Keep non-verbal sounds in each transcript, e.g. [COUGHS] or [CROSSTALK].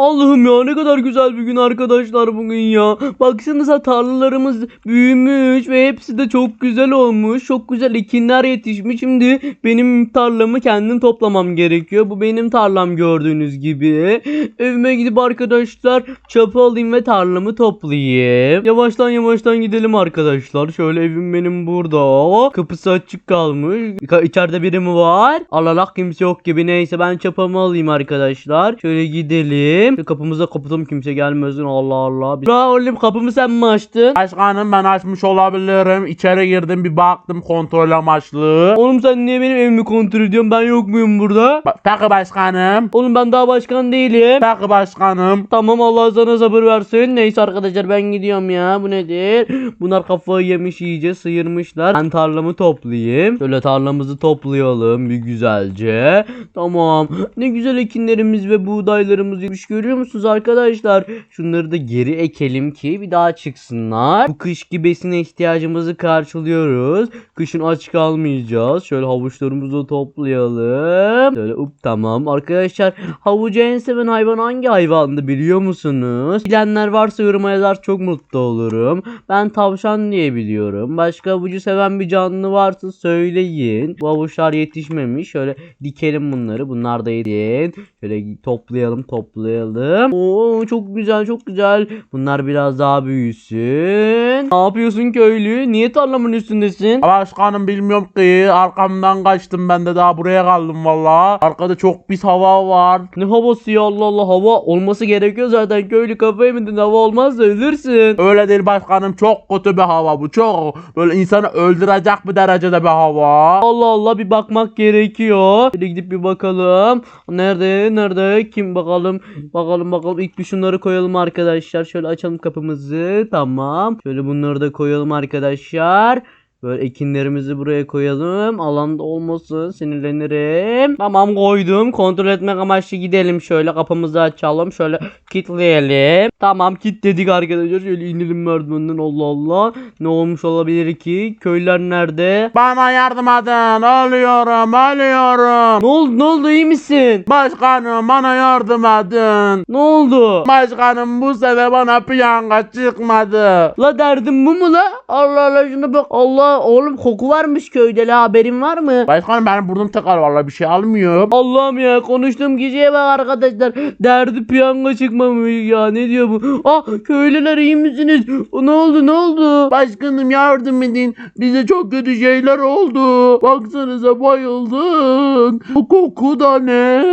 Allah'ım ya ne kadar güzel bir gün arkadaşlar bugün ya. Baksanıza tarlalarımız büyümüş ve hepsi de çok güzel olmuş. Çok güzel ekinler yetişmiş. Şimdi benim tarlamı kendim toplamam gerekiyor. Bu benim tarlam gördüğünüz gibi. Evime gidip arkadaşlar çapı alayım ve tarlamı toplayayım. Yavaştan yavaştan gidelim arkadaşlar. Şöyle evim benim burada. Kapısı açık kalmış. Ka- İçeride biri mi var? Allah kimse yok gibi. Neyse ben çapamı alayım arkadaşlar. Şöyle gidelim. Şu kapımıza kapatalım kimse gelmesin. Allah Allah. Bra oğlum kapımı sen mi açtın? Başkanım ben açmış olabilirim. İçeri girdim bir baktım kontrol amaçlı. Oğlum sen niye benim evimi kontrol ediyorsun? Ben yok muyum burada? Ba- Peki başkanım. Oğlum ben daha başkan değilim. Peki başkanım. Tamam Allah sana sabır versin. Neyse arkadaşlar ben gidiyorum ya. Bu nedir? [GASPS] Bunlar kafayı yemiş iyice sıyırmışlar. Ben tarlamı toplayayım. Şöyle tarlamızı toplayalım bir güzelce. Tamam. Ne güzel ekinlerimiz ve buğdaylarımız yemiş görüyor musunuz arkadaşlar? Şunları da geri ekelim ki bir daha çıksınlar. Bu kışki besine ihtiyacımızı karşılıyoruz. Kışın aç kalmayacağız. Şöyle havuçlarımızı toplayalım. Şöyle up tamam. Arkadaşlar havucu en seven hayvan hangi hayvandı biliyor musunuz? Bilenler varsa yoruma yazar çok mutlu olurum. Ben tavşan diye biliyorum. Başka havucu seven bir canlı varsa söyleyin. Bu havuçlar yetişmemiş. Şöyle dikelim bunları. Bunlar da yedin. Şöyle toplayalım toplayalım. Oo çok güzel çok güzel. Bunlar biraz daha büyüsün. Ne yapıyorsun köylü? Niye tarlamın üstündesin? Başkanım bilmiyorum ki arkamdan kaçtım ben de daha buraya kaldım valla. Arkada çok pis hava var. Ne havası ya Allah Allah hava olması gerekiyor zaten köylü kafayı mı hava olmazsa ölürsün. Öyle değil başkanım çok kötü bir hava bu çok. Böyle insanı öldürecek bir derecede bir hava. Allah Allah bir bakmak gerekiyor. Şöyle gidip bir bakalım. Nerede nerede kim bakalım bakalım bakalım ilk bir şunları koyalım arkadaşlar. Şöyle açalım kapımızı tamam. Şöyle bunları da koyalım arkadaşlar. Böyle ekinlerimizi buraya koyalım. Alanda olmasın sinirlenirim. Tamam koydum. Kontrol etmek amaçlı gidelim şöyle kapımızı açalım. Şöyle kilitleyelim. Tamam kilitledik arkadaşlar. Şöyle inelim merdivenden Allah Allah. Ne olmuş olabilir ki? Köyler nerede? Bana yardım edin ölüyorum ölüyorum. Ne oldu ne oldu iyi misin? Başkanım bana yardım edin. Ne oldu? Başkanım bu sefer bana piyango çıkmadı. La derdim bu mu la? Allah Allah şuna bak. Allah oğlum koku varmış köyde la haberin var mı? Başkanım benim burnum tıkar valla bir şey almıyor. Allah'ım ya konuştuğum kişiye bak arkadaşlar. Derdi piyango çıkmamış ya ne diyor bu? Ah köylüler iyi misiniz? O, ne oldu ne oldu? Başkanım yardım edin. Bize çok kötü şeyler oldu. Baksanıza bayıldık. Bu koku da ne?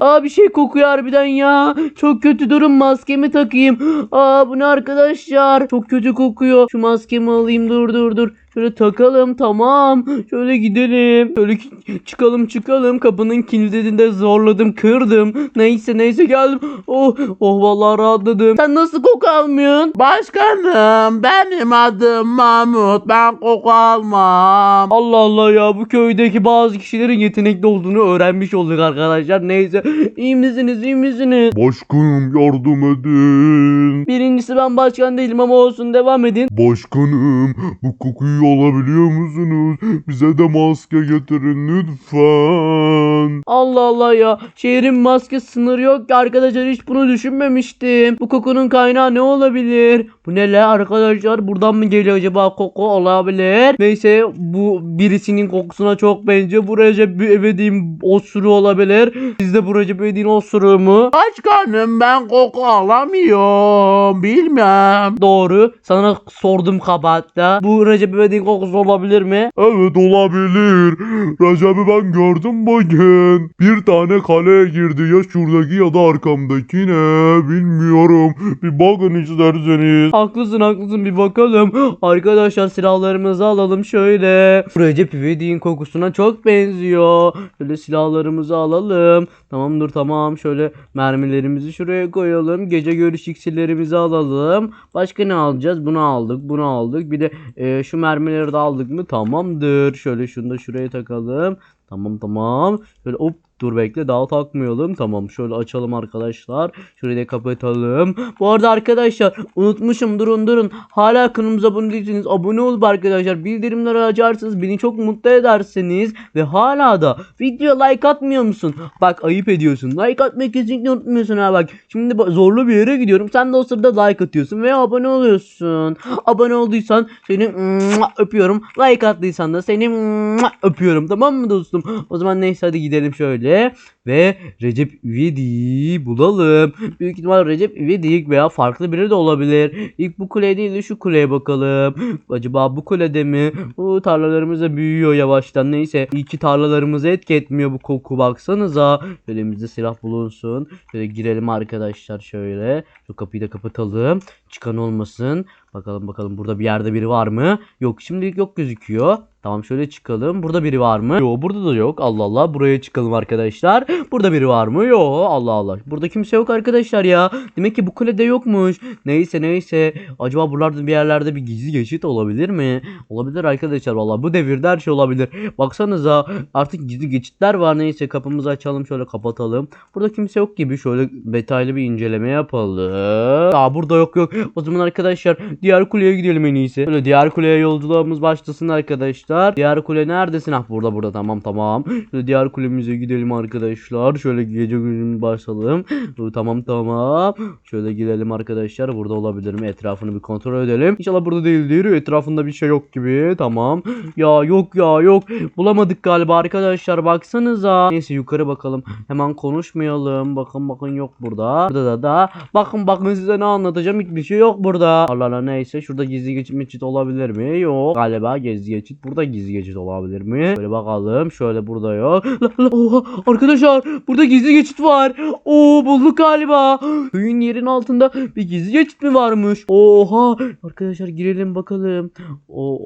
Aa bir şey kokuyor harbiden ya. Çok kötü durum maskemi takayım. Aa bu ne arkadaşlar? Çok kötü kokuyor. Şu maskemi alayım dur dur dur. Şöyle takalım tamam. Şöyle gidelim. Şöyle çıkalım çıkalım. Kapının kilidini de zorladım kırdım. Neyse neyse geldim. Oh oh vallahi rahatladım. Sen nasıl koku almıyorsun? Başkanım benim adım Mahmut. Ben koku almam. Allah Allah ya bu köydeki bazı kişilerin yetenekli olduğunu öğrenmiş olduk arkadaşlar. Neyse iyi misiniz iyi misiniz? Başkanım yardım edin. Birincisi ben başkan değilim ama olsun devam edin. Başkanım bu kokuyu alabiliyor musunuz? Bize de maske getirin lütfen. Allah Allah ya. Şehrin maske sınırı yok ki arkadaşlar hiç bunu düşünmemiştim. Bu kokunun kaynağı ne olabilir? Bu ne la arkadaşlar? Buradan mı geliyor acaba koku olabilir? Neyse bu birisinin kokusuna çok benziyor. Bu Recep İvedik'in osuru olabilir. Siz de bu Recep İvedik'in osuru mu? Başkanım ben koku alamıyorum. Bilmem. Doğru. Sana sordum kabahatta. Bu Recep İvedik'in kokusu olabilir mi? Evet olabilir. Recep'i ben gördüm bugün. Bir tane kaleye girdi ya şuradaki ya da arkamdaki ne bilmiyorum. Bir bakın isterseniz. Haklısın haklısın bir bakalım. Arkadaşlar silahlarımızı alalım şöyle. Recep İvedik'in kokusuna çok benziyor. Şöyle silahlarımızı alalım. Tamamdır tamam. Şöyle mermilerimizi şuraya koyalım. Gece görüş iksirlerimizi alalım. Başka ne alacağız? Bunu aldık bunu aldık. Bir de e, şu mermileri de aldık mı? Tamamdır. Şöyle şunu da şuraya takalım. Tamam tamam. Şöyle hop Dur bekle daha takmayalım. Tamam şöyle açalım arkadaşlar. Şurayı da kapatalım. Bu arada arkadaşlar unutmuşum durun durun. Hala kanalımıza abone değilseniz abone olup arkadaşlar bildirimleri açarsanız beni çok mutlu edersiniz. Ve hala da video like atmıyor musun? Bak ayıp ediyorsun. Like atmayı kesinlikle unutmuyorsun ha bak. Şimdi zorlu bir yere gidiyorum. Sen de o sırada like atıyorsun ve abone oluyorsun. Abone olduysan seni öpüyorum. Like attıysan da seni öpüyorum. Tamam mı dostum? O zaman neyse hadi gidelim şöyle. Ve Recep İvedik'i bulalım. Büyük ihtimal Recep İvedik veya farklı biri de olabilir. İlk bu kuleye değil de şu kuleye bakalım. Acaba bu kulede mi? Bu tarlalarımız da büyüyor yavaştan. Neyse iyi ki tarlalarımızı etki etmiyor bu koku baksanıza. Şöyle elimizde silah bulunsun. Şöyle girelim arkadaşlar şöyle. Şu kapıyı da kapatalım. Çıkan olmasın. Bakalım bakalım burada bir yerde biri var mı? Yok şimdilik yok gözüküyor. Tamam şöyle çıkalım. Burada biri var mı? Yok burada da yok. Allah Allah. Buraya çıkalım arkadaşlar. Burada biri var mı? Yok. Allah Allah. Burada kimse yok arkadaşlar ya. Demek ki bu kulede yokmuş. Neyse neyse. Acaba buralarda bir yerlerde bir gizli geçit olabilir mi? Olabilir arkadaşlar. Valla bu devirde her şey olabilir. Baksanıza artık gizli geçitler var. Neyse kapımızı açalım şöyle kapatalım. Burada kimse yok gibi. Şöyle detaylı bir inceleme yapalım. Aa burada yok yok. O zaman arkadaşlar diğer kuleye gidelim en iyisi. Böyle diğer kuleye yolculuğumuz başlasın arkadaşlar. Diğer kule neredesin? Ah burada burada tamam tamam. Şöyle diğer kulemize gidelim arkadaşlar. Şöyle gece günümüz başlayalım. Tamam tamam. Şöyle gidelim arkadaşlar. Burada olabilir mi? Etrafını bir kontrol edelim. İnşallah burada değildir. Etrafında bir şey yok gibi. Tamam. Ya yok ya yok. Bulamadık galiba arkadaşlar. Baksanıza. Neyse yukarı bakalım. Hemen konuşmayalım. Bakın bakın yok burada. Burada da da. Bakın bakın size ne anlatacağım. Hiçbir şey yok burada. Allah Allah neyse. Şurada gizli geçit olabilir mi? Yok. Galiba gizli geçit. Burada gizli geçit olabilir mi? Böyle bakalım. Şöyle burada yok. [GASPS] La, la, oha, arkadaşlar burada gizli geçit var. Oo bulduk galiba. [GASPS] Köyün yerin altında bir gizli geçit mi varmış? Oha. Arkadaşlar girelim bakalım. Oo,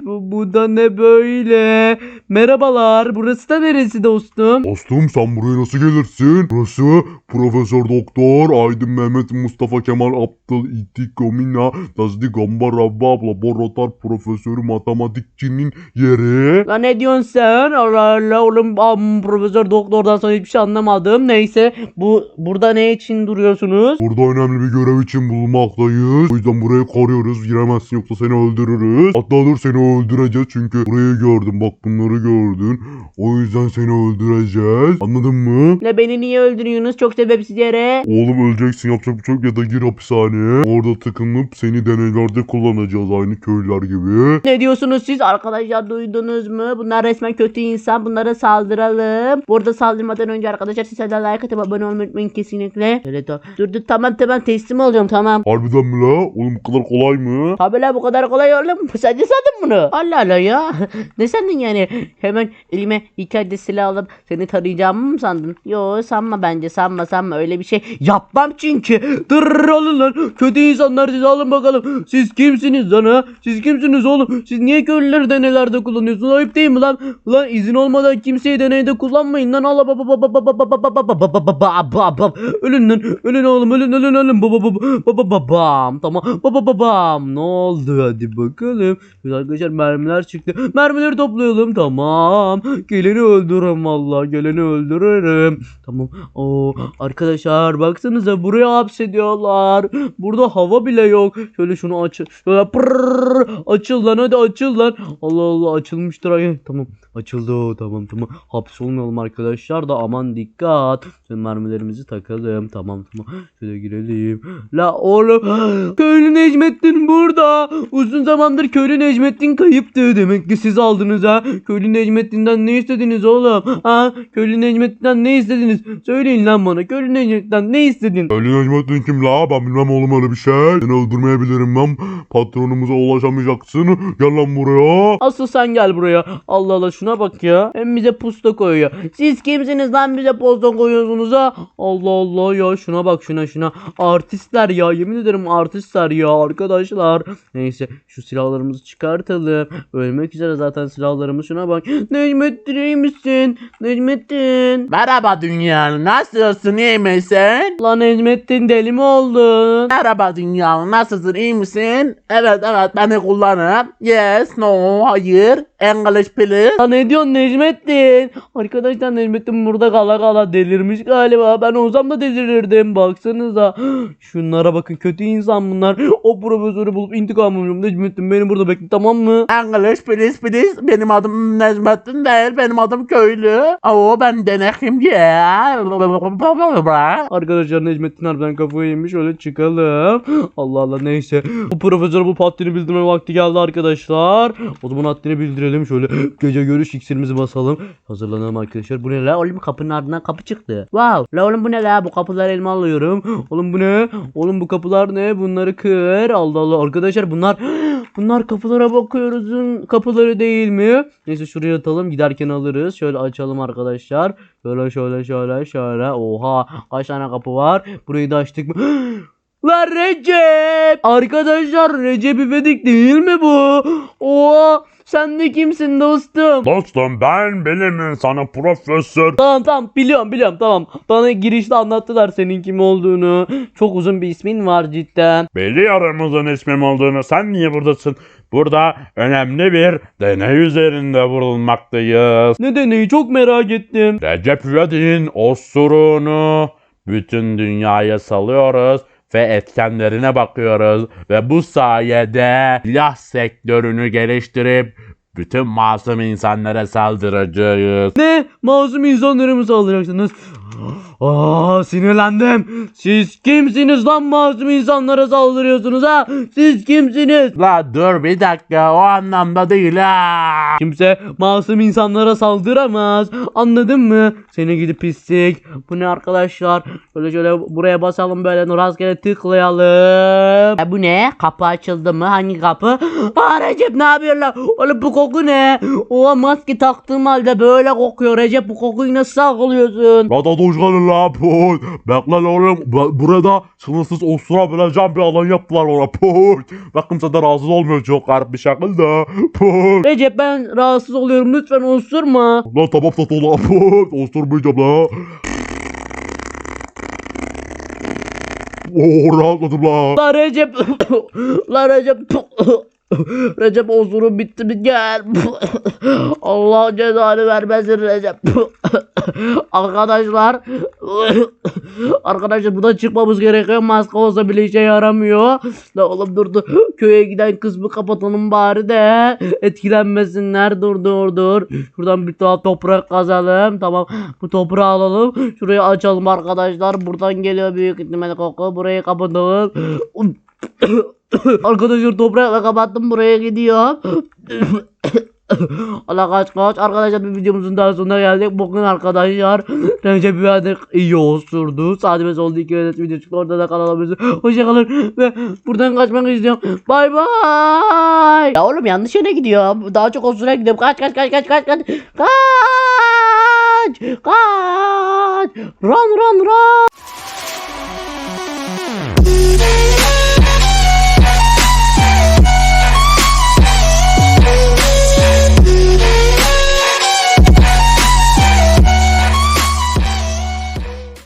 bu, bu da ne böyle? Merhabalar. Burası da neresi dostum? Dostum sen buraya nasıl gelirsin? Burası Profesör Doktor Aydın Mehmet Mustafa Kemal Aptal İtik Komina Tazdi Gamba Rabba Laboratuvar Profesörü Matematikçinin yeri. Lan ne diyorsun sen? Allah Allah oğlum am, profesör doktordan sonra hiçbir şey anlamadım. Neyse bu burada ne için duruyorsunuz? Burada önemli bir görev için bulunmaktayız. O yüzden burayı koruyoruz. Giremezsin yoksa seni öldürürüz. Hatta dur seni öldüreceğiz çünkü burayı gördüm. Bak bunları gördün. O yüzden seni öldüreceğiz. Anladın mı? Ne beni niye öldürüyorsunuz çok sebepsiz yere? Oğlum öleceksin yapacak bir şey yok ya da gir hapishaneye. Orada tıkınıp seni deneylerde kullanacağız aynı köylüler gibi. Ne diyorsunuz siz? Arkadaşlar duydunuz mu? Bunlar resmen kötü insan. Bunlara saldıralım. Burada saldırmadan önce arkadaşlar siz de like atıp abone olmayı unutmayın kesinlikle. Evet dur dur tamam tamam teslim olacağım tamam. Harbiden mi la? Oğlum bu kadar kolay mı? Tabi la bu kadar kolay oğlum. Sen de sandın bunu. Allah Allah ya. ne sandın yani? Hemen elime iki adet silah alıp seni tarayacağımı mı sandın? Yo sanma bence sanma sanma öyle bir şey yapmam çünkü. Dur alın lan. Kötü insanlar siz alın bakalım. Siz kimsiniz lan ha? Siz kimsiniz oğlum? Siz niye köylüleri deneylerde kullanıyorsunuz? Ayıp değil mi lan? Ulan izin olmadan kimseyi deneyde kullanmayın lan. Allah baba baba baba baba baba baba baba baba baba Ölün lan. Ölün oğlum ölün ölün ölün. Baba baba baba babam. Tamam. Baba babam. Ne oldu? Hadi bakalım. Arkadaşlar mermiler çıktı. Mermileri toplayalım. Tamam. Geleni öldürürüm vallahi. Geleni öldürürüm. Tamam. Oo, arkadaşlar baksanıza buraya hapsediyorlar. Burada hava bile yok. Şöyle şunu aç. Şöyle pırrrr. açıl lan hadi açıl lan. Allah Allah açılmıştır. Ay, tamam. Açıldı tamam tamam. Hapsolmayalım arkadaşlar da aman dikkat. Şimdi mermilerimizi takalım. Tamam tamam. Şöyle girelim. La oğlum. [GASPS] Köylü Necmettin burada. Uzun zamandır köylü Necmettin kayıptı. Demek ki siz aldınız ha. Köylü Necmettin'den ne istediniz oğlum? Ha? Köylü Necmettin'den ne istediniz? Söyleyin lan bana. Köylü Necmettin'den ne istedin? Öyle Necmettin kim la? Ben bilmem oğlum öyle bir şey. Seni öldürmeyebilirim ben. Patronumuza ulaşamayacaksın. Gel lan buraya. Asıl sen gel buraya. Allah Allah şuna bak ya. Hem bize pusta koyuyor. Siz kimsiniz lan bize posta koyuyorsunuz ha? Allah Allah ya şuna bak şuna şuna. Artistler ya yemin ederim artistler ya arkadaşlar. Neyse şu silahlarımızı çıkartalım. Bakalım. Ölmek üzere zaten silahlarımız şuna bak. Necmettin iyi misin? Necmettin. Merhaba dünya nasılsın iyi misin? Lan Necmettin deli mi oldun? Merhaba dünya nasılsın iyi misin? Evet evet beni kullanıp. Yes no hayır English please. Lan ne diyorsun Necmettin? Arkadaşlar Necmettin burada kala kala delirmiş galiba. Ben olsam da delirirdim. Baksanıza. [GASPS] Şunlara bakın kötü insan bunlar. O profesörü bulup intikam alacağım. Necmettin beni burada bekle tamam mı? English please please. Benim adım Necmettin değil benim adım köylü. Oo ben denekim ya. Arkadaşlar Necmettin harbiden kafayı yemiş öyle çıkalım. Allah Allah neyse. Bu profesör bu haddini bildirme vakti geldi arkadaşlar. O zaman haddini bildirelim şöyle gece görüş iksirimizi basalım. Hazırlanalım arkadaşlar. Bu ne la? Oğlum kapının ardından kapı çıktı. Wow. La oğlum bu ne la? Bu kapıları elime alıyorum. Oğlum bu ne? Oğlum bu kapılar ne? Bunları kır. Allah Allah arkadaşlar bunlar bunlar kapılara bakıyoruzun kapıları değil mi? Neyse şuraya atalım giderken alırız. Şöyle açalım arkadaşlar. Şöyle şöyle şöyle şöyle. Oha kaç tane kapı var? Burayı da açtık mı? [GASPS] Lan Recep! Arkadaşlar Recep İvedik değil mi bu? Oha sen de kimsin dostum? Dostum ben bilim insanı profesör. Tamam tamam biliyorum biliyorum tamam. Bana girişte anlattılar senin kim olduğunu. Çok uzun bir ismin var cidden. Biliyorum uzun ismim olduğunu. Sen niye buradasın? Burada önemli bir deney üzerinde vurulmaktayız. Ne deneyi çok merak ettim. Recep İvedik'in osurunu bütün dünyaya salıyoruz ve etkenlerine bakıyoruz ve bu sayede silah sektörünü geliştirip bütün masum insanlara saldıracağız. Ne? Masum insanları mı saldıracaksınız? Aa sinirlendim. Siz kimsiniz lan masum insanlara saldırıyorsunuz ha? Siz kimsiniz? La dur bir dakika o anlamda değil ha. Kimse masum insanlara saldıramaz. Anladın mı? Seni gidip pislik. Bu ne arkadaşlar? Şöyle şöyle buraya basalım böyle rastgele tıklayalım. E bu ne? Kapı açıldı mı? Hangi kapı? [GASPS] Aa Recep ne yapıyorsun lan? Oğlum bu koku ne? Oha maske taktığım halde böyle kokuyor. Recep bu kokuyu nasıl saklıyorsun? Ya da hoş geldin la poy. Bekle oğlum. Bu- Burada sınırsız osurabileceğim bir alan yaptılar ona poy. Bak kimse de rahatsız olmuyor çok garip bir şekilde. Poy. Recep ben rahatsız oluyorum lütfen osurma. Lan tamam sat ola poy. Osturmayacağım la. Oo rahatladım la. La Recep. [COUGHS] La Recep. [COUGHS] [LAUGHS] Recep osurum bitti mi gel. [LAUGHS] Allah cezanı vermesin Recep. [LAUGHS] Arkadaşlar. Arkadaşlar buradan çıkmamız gerekiyor. Maske olsa bile işe yaramıyor. La oğlum durdu. Köye giden kısmı kapatalım bari de. Etkilenmesinler. Dur dur dur. Şuradan bir tuhaf toprak kazalım. Tamam. Bu toprağı alalım. Şurayı açalım arkadaşlar. Buradan geliyor büyük ihtimalle koku. Burayı kapatalım. [COUGHS] Arkadaşlar toprakla kapattım buraya gidiyor. [COUGHS] Allah kaç kaç. Arkadaşlar bir videomuzun daha sonuna geldik. Bugün arkadaşlar [COUGHS] Recep İvedik iyi osurdu. Sağda ve solda iki adet video çıktı. Orada da kanalımızı. Hoşçakalın ve buradan kaçmak istiyorum. Bay bay. Ya oğlum yanlış yere gidiyor. Daha çok osura gidiyorum. Kaç kaç kaç kaç kaç kaç. Kaç. Kaç. Run run run.